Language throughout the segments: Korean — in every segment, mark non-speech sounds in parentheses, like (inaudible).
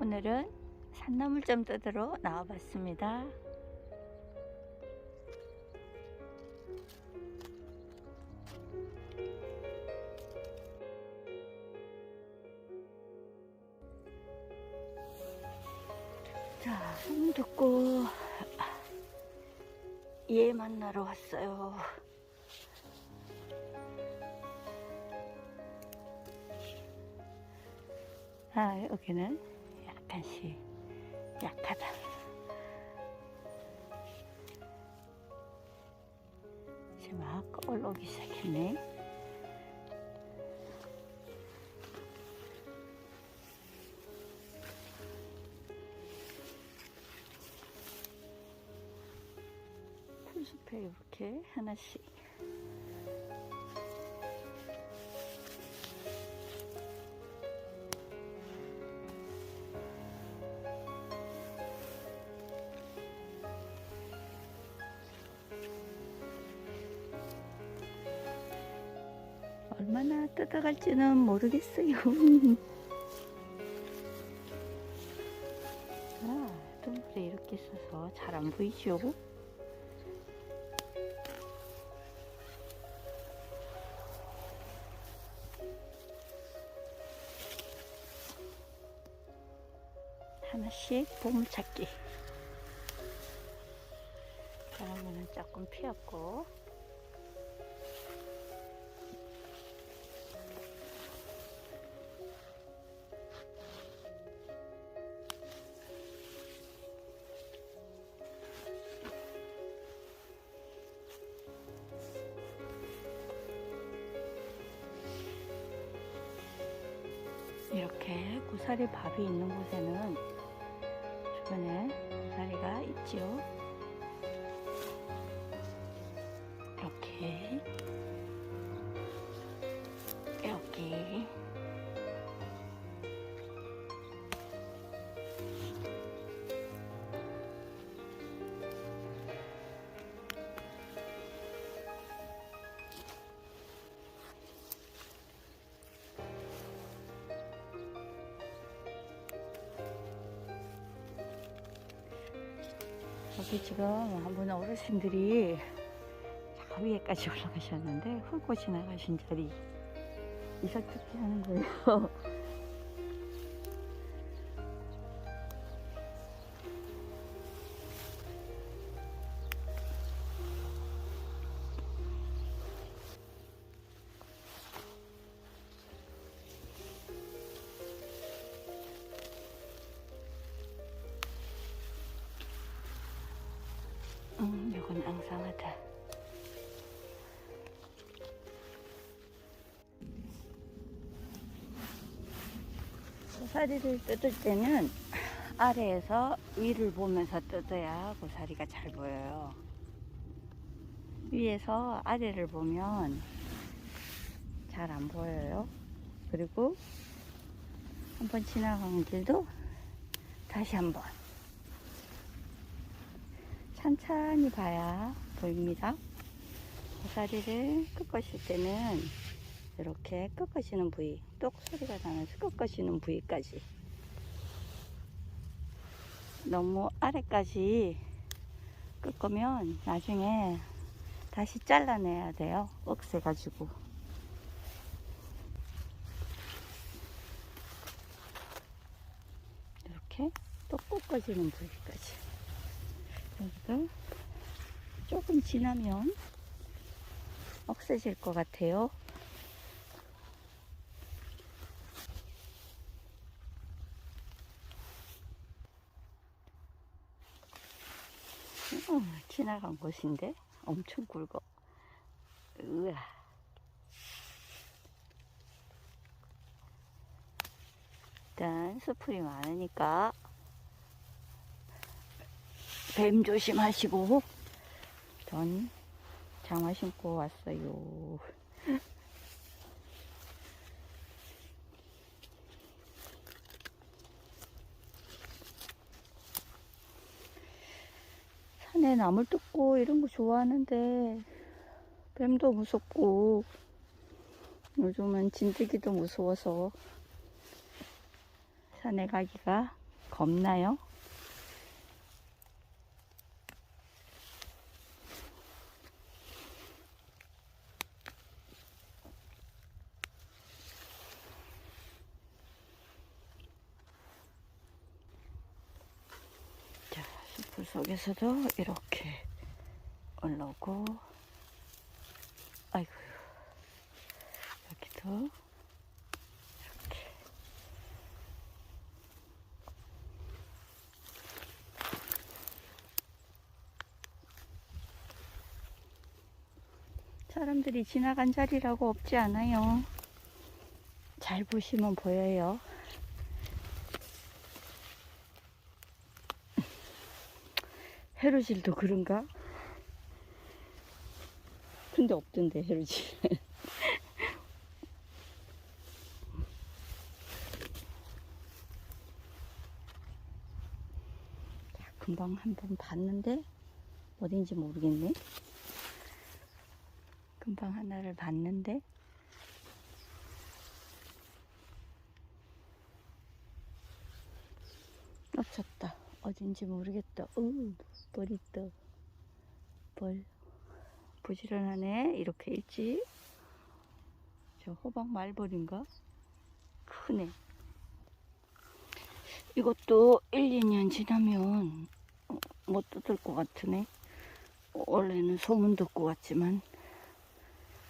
오늘은 산나물점 뜯으러 나와봤습니다. 자, 손 듣고 얘 만나러 왔어요. 아, 여기는 약간씩 약하다. 이제 막 올라오기 시작했네. 풀숲에 이렇게 하나씩 뜯어갈지는 모르겠어요. (laughs) 아, 동굴에 이렇게 있어서 잘 안 보이죠? 하나씩 보물찾기. 그러면은 조금 피었고. 고사리 밥이 있는 곳에는 주변에 고사리가 있지요. 이렇게 여기 지금 한분 어르신들이 저 위에까지 (laughs) 올라가셨는데 훑고 지나가신 자리 이삭듣기 하는 거예요. (laughs) 이건 앙상하다. 고사리를 뜯을 때는 아래에서 위를 보면서 뜯어야 고사리가 잘 보여요. 위에서 아래를 보면 잘 안 보여요. 그리고 한번 지나가는 길도 다시 한번 천천히 봐야 보입니다. 고사리를 꺾으실 때는 이렇게 꺾으시는 부위, 똑 소리가 나면서 꺾으시는 부위까지 너무 아래까지 꺾으면 나중에 다시 잘라내야 돼요. 억세 가지고. 이렇게 똑 꺾어지는 부위까지. 여기가 조금 지나면 억세질 것 같아요. 어, 지나간 곳인데 엄청 굵어. 으아. 일단 수풀이 많으니까 뱀 조심하시고 전 장화 신고 왔어요. 산에 나물 뜯고 이런 거 좋아하는데 뱀도 무섭고 요즘은 진드기도 무서워서 산에 가기가 겁나요? 자, 숲을 속에서도 이렇게 올라오고, 아이고, 여기도 이렇게. 사람들이 지나간 자리라고 없지 않아요. 잘 보시면 보여요. 해루질도 그런가? 근데 없던데. (laughs) 자, 금방 한번 봤는데 어딘지 모르겠네. 금방 하나를 봤는데 놓쳤다. 어딘지 모르겠다. 으, 벌 있다. 벌. 부지런하네. 이렇게 일찍. 저 호박 말벌인가? 크네. 이것도 1, 2년 지나면 어, 못 뜯을 것 같으네. 원래는 소문 듣고 왔지만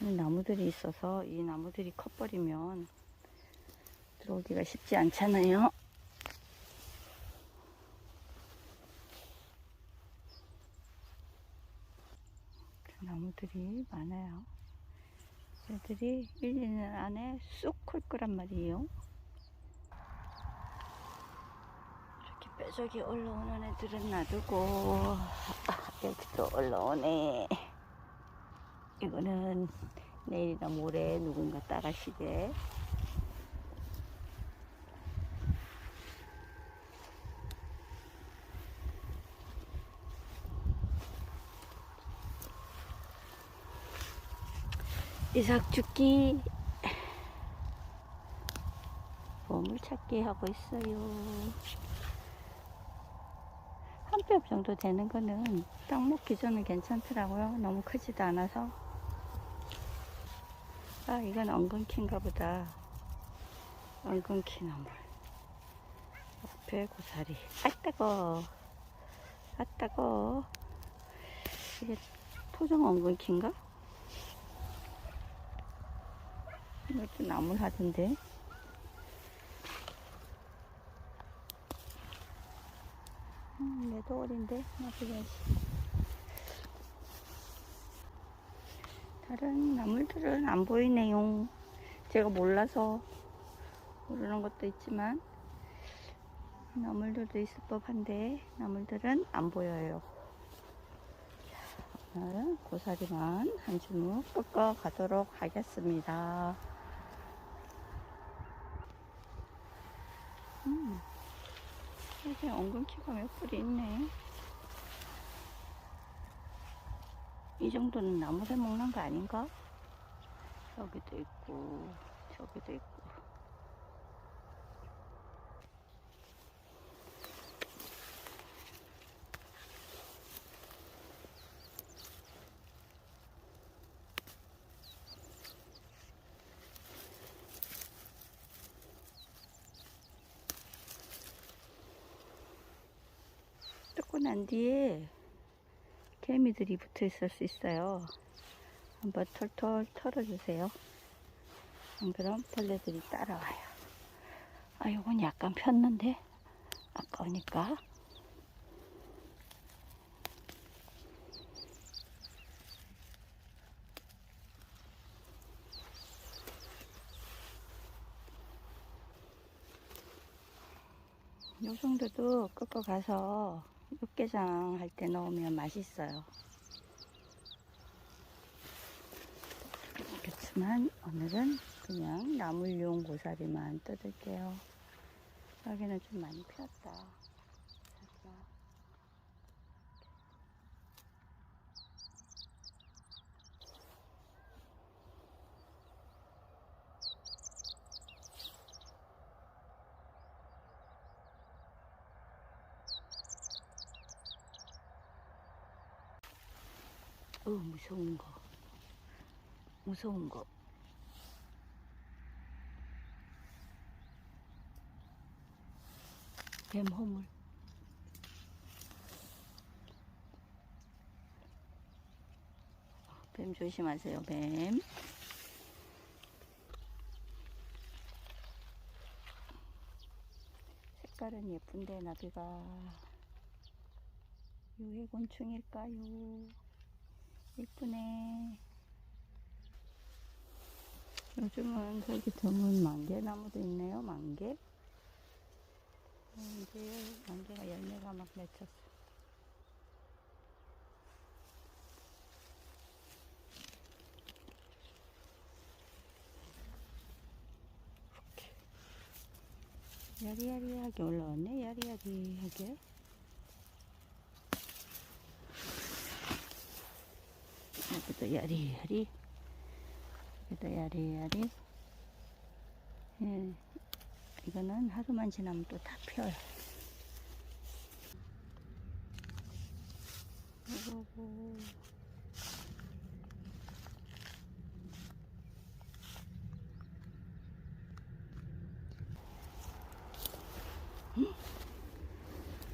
이 나무들이 있어서 이 나무들이 커버리면 들어오기가 쉽지 않잖아요. 나무들이 많아요. 애들이 1, 2년 안에 쑥 클 거란 말이에요. 이렇게 뾰족이 올라오는 애들은 놔두고 아, (laughs) 여기도 올라오네. 이거는 내일이나 모레 누군가 따라시대. 이삭 죽기 보물찾기 하고 있어요. 한 뼘 정도 되는 거는 딱 먹기 전에 괜찮더라고요. 너무 크지도 않아서. 아, 이건 엉겅퀴인가 보다. 엉겅퀴 나물. 앞에 고사리. 아, 따거. 아, 따거. 이게 토종 엉겅퀴인가? 이것도 나물 하던데. 음, 얘도 어린데. 놔둬야지. 다른 나물들은 안 보이네요. 제가 몰라서 모르는 것도 있지만 나물들도 있을 법한데 나물들은 안 보여요. 자, 오늘 고사리만 한 주먹 꺾어 가도록 하겠습니다. 음, 이게 엉겅퀴가 몇 뿌리 있네. 이 정도는 나무새 먹는 거 아닌가? 여기도 있고, 저기도 있고. 난 뒤에 개미들이 붙어 있을 수 있어요. 한번 털털 털어주세요. 안 그럼 벌레들이 따라와요. 아, 요건 약간 폈는데 아까우니까. 요 정도도 꺾어 가서 육개장 할 때 넣으면 맛있어요. 그렇지만 오늘은 그냥 나물용 고사리만 뜯을게요. 여기는 좀 많이 피었다. 어, 무서운 거. 무서운 거. 뱀 허물. 뱀 조심하세요, 뱀. 색깔은 예쁜데 나비가 유해곤충일까요? 예쁘네. 요즘은 저기 드문 만개나무도 있네요, 만개. 이제 만개가 열매가 막 맺혔어. 야리야리하게 올라왔네, 야리야리하게. 여기도 야리야리. 여기도 야리야리. 예. 이거는 하루만 지나면 또 다 펴요. 요거고.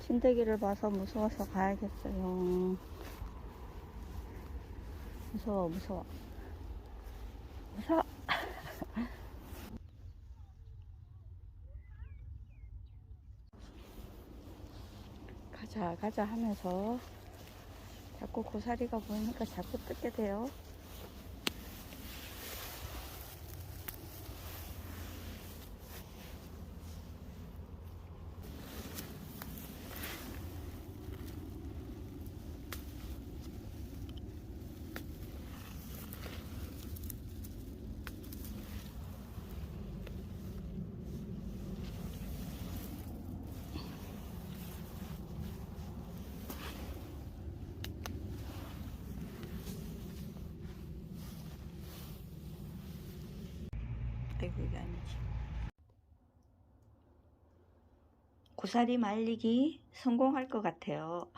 진드기를 봐서 무서워서 가야겠어요. 무서워, 무서워. 무서워. (laughs) 가자, 가자 하면서 자꾸 고사리가 보이니까 자꾸 뜯게 돼요. 아이고, 이게 아니지. 고사리 말리기 성공할 것 같아요.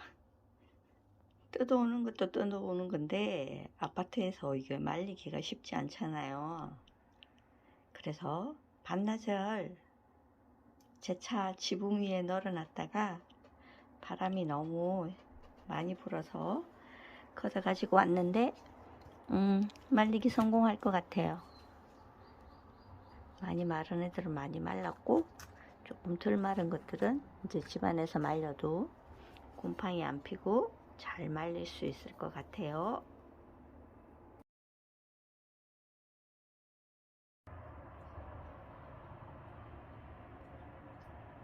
뜯어오는 것도 뜯어오는 건데 아파트에서 이게 말리기가 쉽지 않잖아요. 그래서 반나절 제 차 지붕 위에 널어놨다가 바람이 너무 많이 불어서 걷어 가지고 왔는데 음, 말리기 성공할 것 같아요. 많이 마른 애들은 많이 말랐고 조금 덜 마른 것들은 이제 집안에서 말려도 곰팡이 안 피고 잘 말릴 수 있을 것 같아요.